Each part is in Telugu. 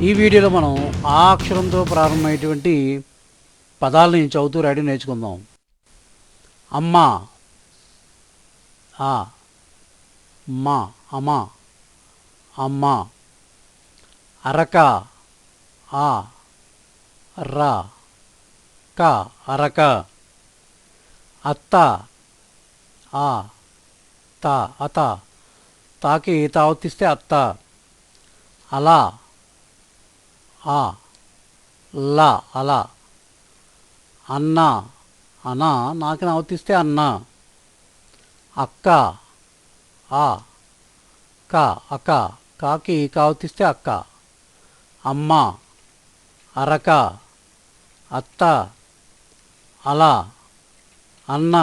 ఈ వీడియోలో మనం ఆ అక్షరంతో ప్రారంభమైనటువంటి పదాలని చదువుతూ రాయడం నేర్చుకుందాం. అమ్మ ఆ మా అమ్మ అమ్మ అరక ఆ రా క అరక అత్త ఆ త అత తాకి తావతిస్తే అత్త అలా ఆ ల అలా. అన్న అనా నాకు నవతిస్తే అన్న. అక్క ఆ. క అక్క కాకి కావతిస్తే అక్క. అమ్మ అరక. అత్త అలా. అన్న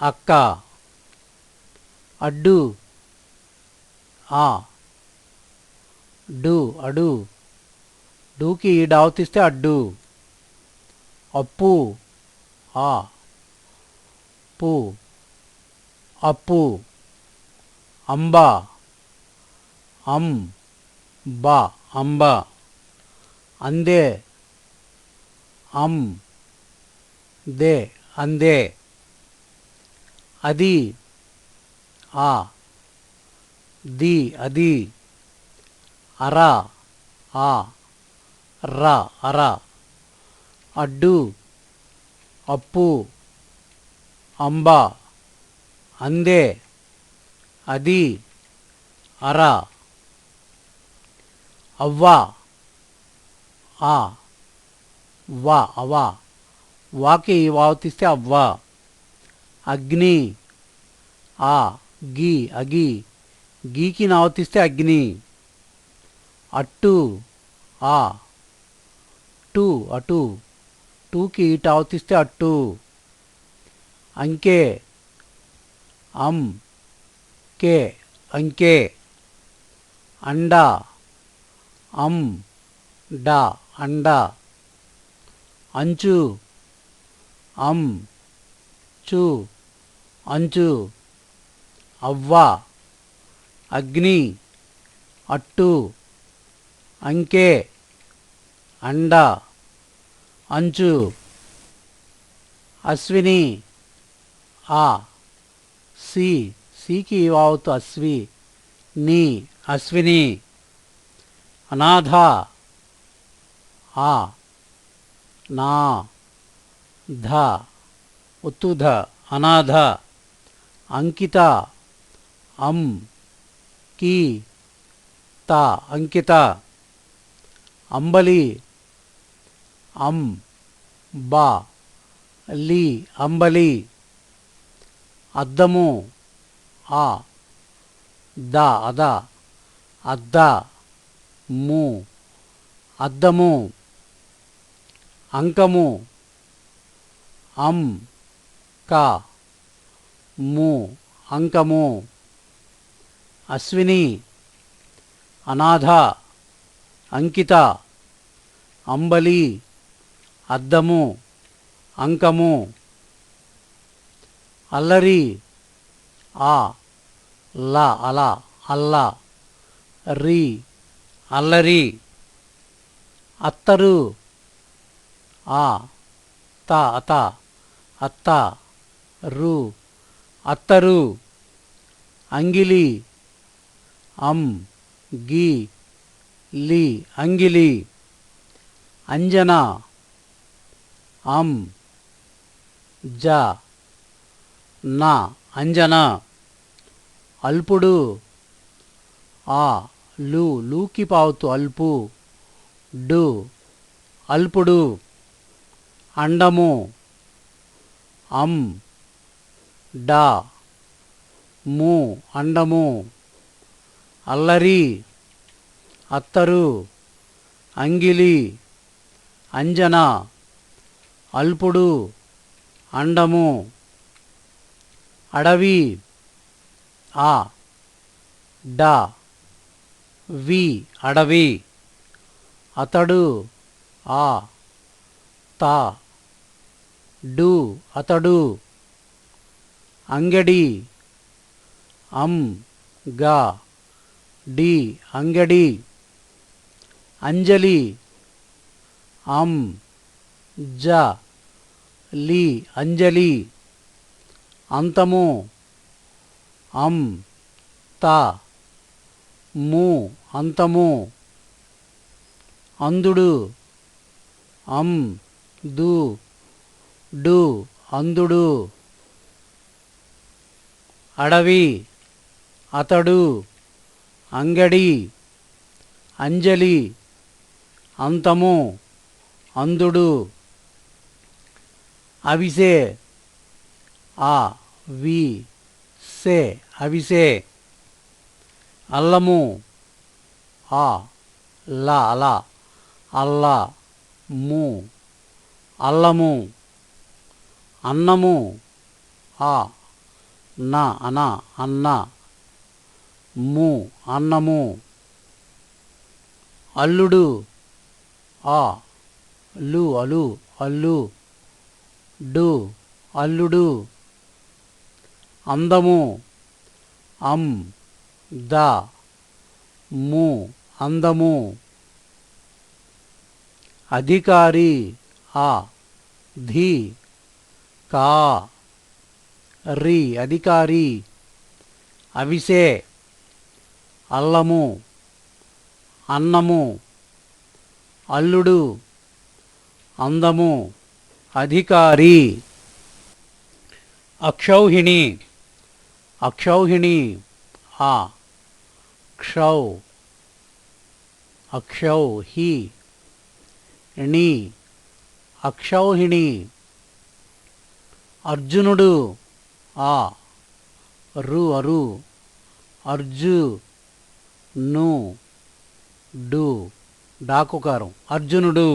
అక్క. అడ్డు ఆ. డు అడు. డూకి డావతిస్తే అడ్డు. అప్పు. ఆ. పు. అప్పు. అంబ. అం. బా. అంబ. అందే. అం. దే. అందే. అది. ఆ. ది. అది. అర. ఆ. ర అర. అడ్డు అప్పు అంబ అందే అది అర. అవ్వ ఆ. వా అవ్వ. వాకి వావతిస్తే అవ్వ. అగ్ని ఆ గీ అగి. గీకి నావతిస్తే అగ్ని. అట్టు ఆ. అట్టు అటు. టూకి టావతిస్తే అట్టు అంకే. అం. కే. అంకే. అండా. అం. డా. అండా. అంచు. అం. చు. అంచు. అవ్వ. అగ్ని. అట్టు. అంకే. అండ అంచు అశ్విని ఆ సి సికి వావుతు అశ్వి నీ అశ్విని అనాథ ఆ నా ధ ఉత్తుధ అనాథ అంకిత అం కీ త అంకిత అంబలి అం బా లీ అంబలి అద్దము ఆ ద అద అద్ద ము అద్దము అంకము అం క ము అంకము అశ్విని అనాథ అంకిత అంబలి అద్దము అంకము అల్లరి ఆ లా అలా అల్లా రి అల్లరి అత్తరు ఆ త అత అత్త రు అత్తరు అంగిలి అం గి లి అంగిలి అంజన అం జ నా అంజన. అల్పుడు ఆ లు లూకి పావుతు అల్పు. డు అల్పుడు. అండము అం డా ము అండము. అల్లరి అత్తరు. అంగిలి అంజన. అల్పుడు అండము అడవి ఆ డా వి అడవి అతడు ఆ తా డు అతడు అంగడి అం గా డి అంగడి అంజలి అం జ లీ అంజలి అంతము అం త ము అంతము అందుడు అం దు డు అందుడు అడవి అతడు అంగడి అంజలి అంతము అందుడు అవిసే. ఆ వి సే అవిసే. అల్లము ఆ లా అలా. అల్లా ము. అల్లము అన్నము ఆ నా అన అన్న. ము అన్నము. అల్లుడు ఆ లు అలు అల్లు. డు అల్లుడు. అందము అం ద. ము అందము. అధికారి ఆ ధి. కా. రి అధికారి. అవిసే అల్లము. అన్నము. అల్లుడు. అందము. అధికారి అక్షౌహిణి అక్షౌహిణి ఆ క్షౌ అక్షౌ హి ణి అక్షౌహిణి అర్జునుడు ఆ రు అరు అర్జు ను డు డాకుకారం అర్జునుడు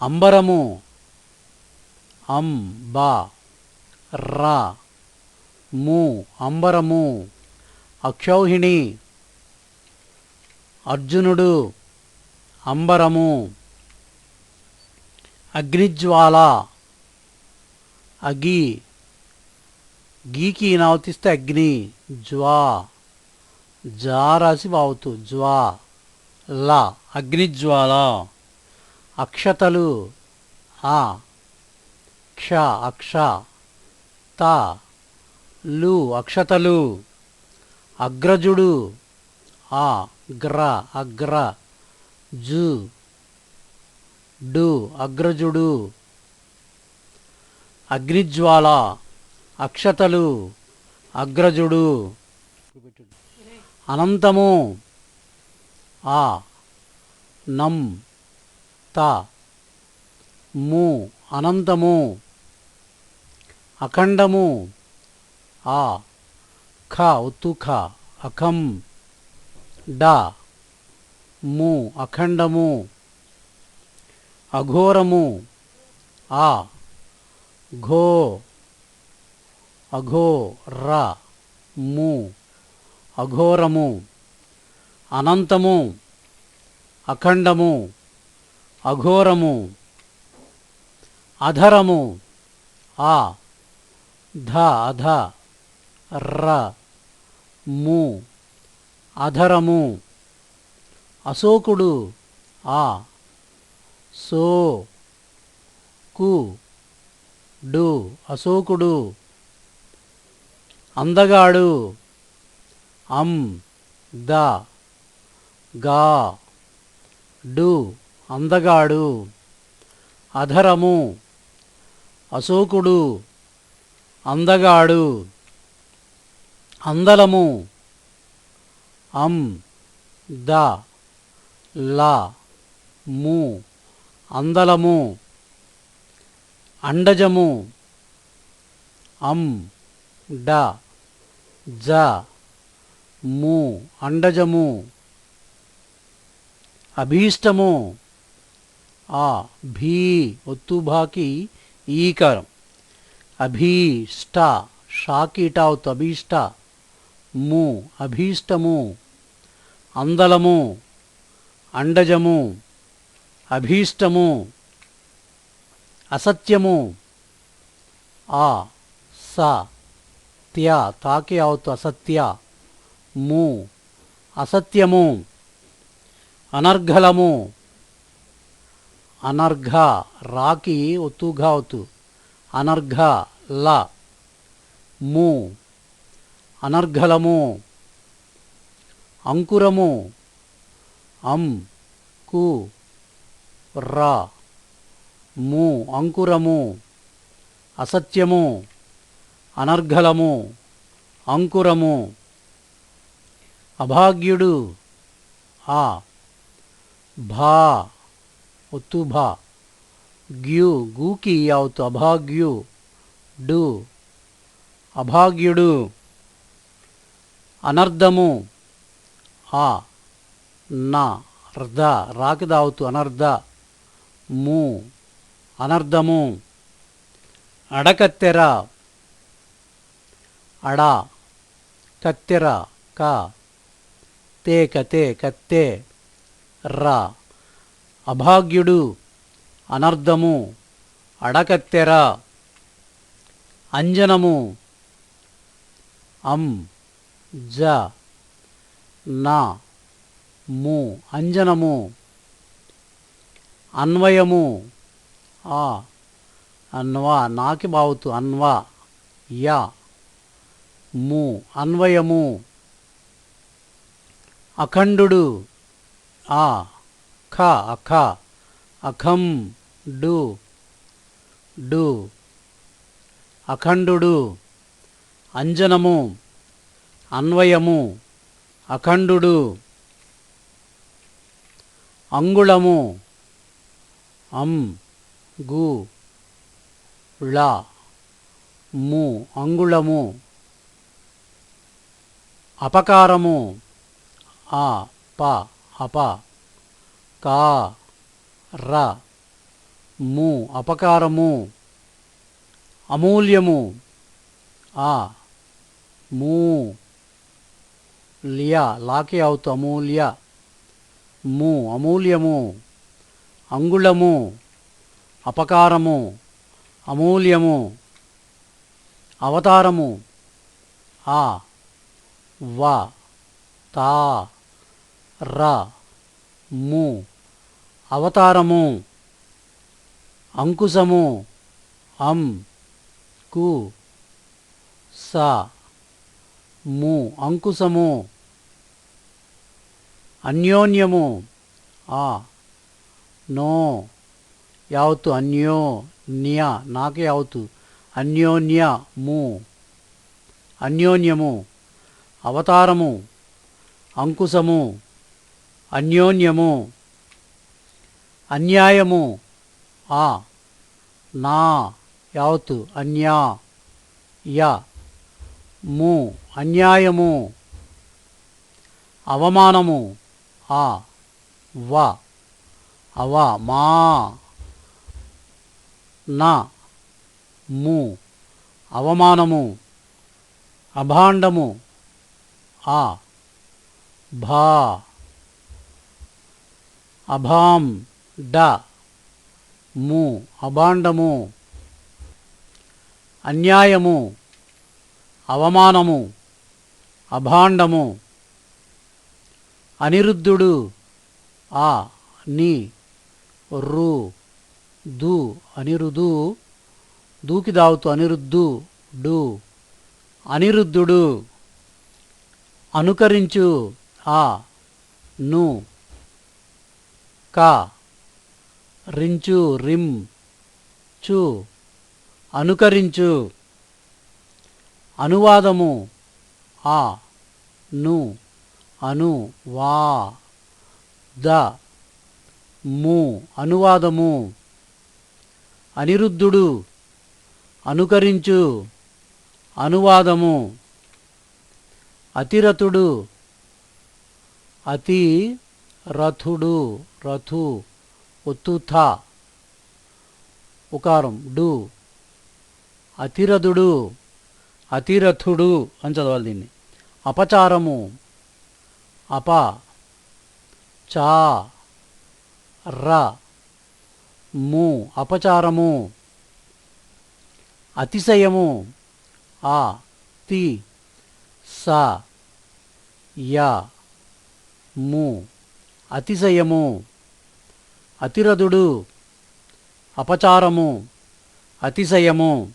అంబరము అం బా రా ము అంబరము అక్షౌహిణి అర్జునుడు అంబరము అగ్నిజ్వాల అగి గీకి నావతిస్తే అగ్ని జ్వా జా రాసి వావుతూ జ్వా లా అగ్నిజ్వాల అక్షతలు ఆ. అక్ష అక్ష త లు అక్షతలు అగ్రజుడు ఆ గ్ర అగ్ర జు డు అగ్రజుడు అగ్నిజ్వాల అక్షతలు అగ్రజుడు అనంతము ఆ నం త ము అనంతము అఖండము. ఆ ఖ ఉత్తు ఖ అఖం. డ ము అఖండము. అఘోరము. ఆ ఘో అఘో ర ము అఘోరము. అనంతము. అఖండము. అఘోరము. అధరము. ఆ ధ అధ ర ము అధరము అశోకుడు ఆ సో కు డు అశోకుడు అందగాడు అం ద గా డు అందగాడు అధరము అశోకుడు అందగాడు అందలము అం ద లా ము అందలము అండజము అం డ జ ము అండజము అభీష్టము ఆ భీ ఒత్తుభాకి ఈకారం. అభీష్ట షాకీటావుతు అభీష్ట ము అభీష్టము అందలము అండజము అభీష్టము అసత్యము ఆ స త్య తాకి అవుతు అసత్య ము అసత్యము అనర్ఘలము అనర్ఘ రాకి ఒత్తుగా అవుతూ అనర్ఘ ల. ము. అనర్ఘలము. అంకురము. అం. కు. రా. ము. అంకురము. అసత్యము. అనర్ఘలము. అంకురము. అభాగ్యుడు. ఆ. భా. ఒత్తు భా. గ్యూ గూకి యావత్తు అభాగ్యు. డు అభాగ్యుడు. అనర్ధము. ఆ నా అర్ధ రాకిదావుతు అనర్ధ. మూ అనర్ధము. అడకత్తెర. అడ కత్తెర క. తే కతే కత్తే రా అభాగ్యుడు. అనర్ధము అడకత్తెర అంజనము అం జ నా ము అంజనము అన్వయము ఆ అన్వా నాకి బావుతు అన్వా యా ము అన్వయము అఖండుడు ఆ ఖ అఖ అఖం డు. డు. అఖండుడు. అంజనము. అన్వయము. అఖండుడు. అంగుళము. అం. గు. ళ. ము. అంగుళము. అపకారము. ఆ ప. అప. కా. ర. ము అపకారము అమూల్యము ఆ మూ లియా లాకే అవుతు అమూల్య ము అమూల్యము అంగుళము అపకారము అమూల్యము అవతారము ఆ వ తా ర ము అవతారము అంకుశము అం కు స ము. అంకుశము అన్యోన్యము ఆ నో యావత్తు అన్యో న్య నాకే యావత్తు. అన్యోన్య ము. అన్యోన్యము అవతారము అంకుశము అన్యోన్యము అన్యాయము ఆ నా యావత్తు అన్యా య ము అన్యాయము అవమానము ఆ వ అవ మా నా ము అవమానము అభాండము ఆ భా అభాం డ ము అభాండము అన్యాయము అవమానము అభాండము అనిరుద్ధుడు ఆ ని రు దు అనిరుదు దూకి దావుతూ అనిరుద్ధు డు అనిరుద్ధుడు అనుకరించు ఆ ను కా రించు రిం చు అనుకరించు అనువాదము ఆ ను అను వా ద ము అనువాదము అనిరుద్ధుడు అనుకరించు అనువాదము అతిరథుడు అతి రథుడు రథు ఒత్తుథ ఉకారం. డు. అతిరథుడు. అతిరథుడు అని చదవాలి దీన్ని. అపచారము. అప. చా. ర. ము. అపచారము. అతిశయము. ఆ తి. స. య. ము. అతిశయము. అతిరథుడు అపచారము అతిశయము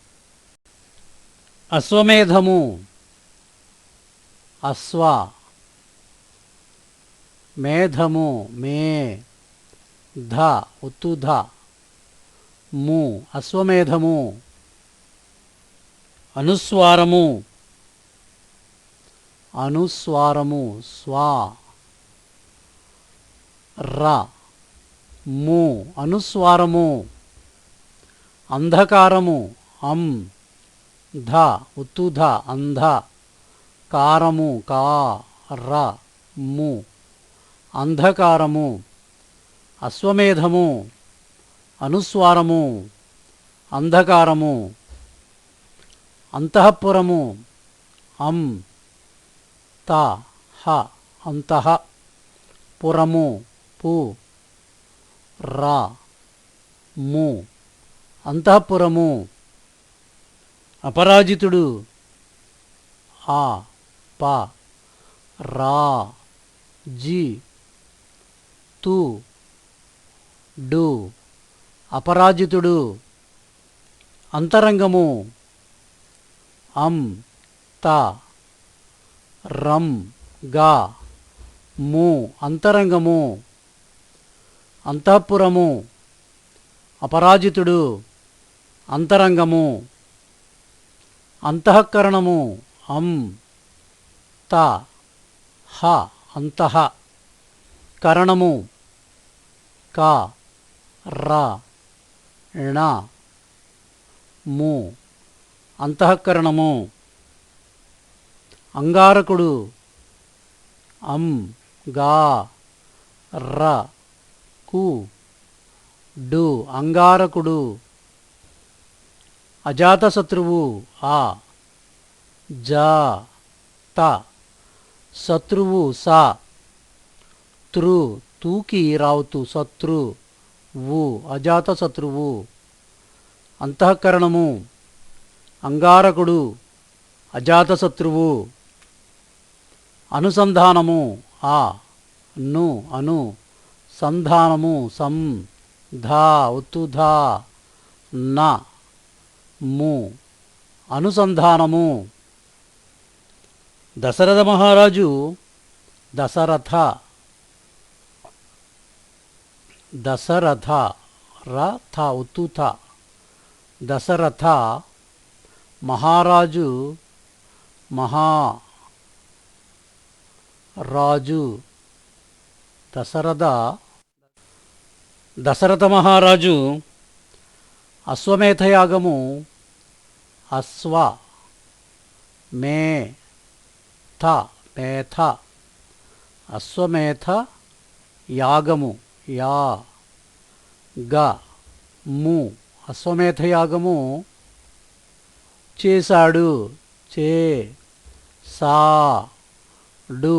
అశ్వమేధము అశ్వ మేధము మే ధ ఉత్తు ధ ము అశ్వమేధము అనుస్వారము అనుస్వారము స్వా ర. ము అనుస్వారము. అంధకారము అం ధ ఉత్తుధ అంధ. కారము కా ర ము. అంధకారము అశ్వమేధము అనుస్వారము. అంధకారము అంతఃపురము అం త హ అంతః. పురము పు రా ము అంతఃపురము. అపరాజితుడు ఆ ప రా జి తు డు. అపరాజితుడు అంతరంగము. అం త రం గా ము అంతరంగము. అంతఃపురము అపరాజితుడు అంతరంగము అంతఃకరణము అం త హ అంతః కరణము క ర ణ ము అంతఃకరణము అంగారకుడు అం గా ర కు డు అంగారకుడు అజాతశత్రువు ఆ జా త శత్రువు సా తృ తూకి రావుతు శత్రు వు అజాతశత్రువు అంతఃకరణము అంగారకుడు అజాతశత్రువు అనుసంధానము ఆ ను అను సంధానము సం ధా ఉత్తు ధా న ము అనుసంధానము. దశరథ మహారాజు దశరథ. దశరథ రథ ఉత్తు థ. దశరథ మహారాజు మహా రాజు. దశరథ దశరథ మహారాజు అశ్వమేధయాగము అశ్వ మే థ మేథ అశ్వమేధ యాగము యా గ ము అశ్వమేధయాగము చేశాడు చే సా డు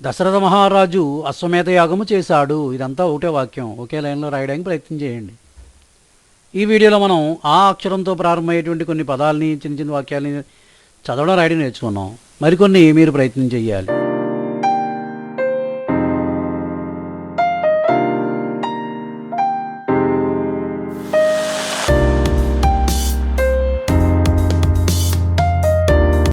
దశరథ మహారాజు అశ్వమేధ యాగము చేశాడు. ఇదంతా ఒకటే వాక్యం. ఒకే లైన్లో రాయడానికి ప్రయత్నం చేయండి. ఈ వీడియోలో మనం ఆ అక్షరంతో ప్రారంభమయ్యేటువంటి కొన్ని పదాలని చిన్న చిన్న వాక్యాలని చదవడం రాయడం నేర్చుకున్నాం. మరికొన్ని మీరు ప్రయత్నం చేయాలి.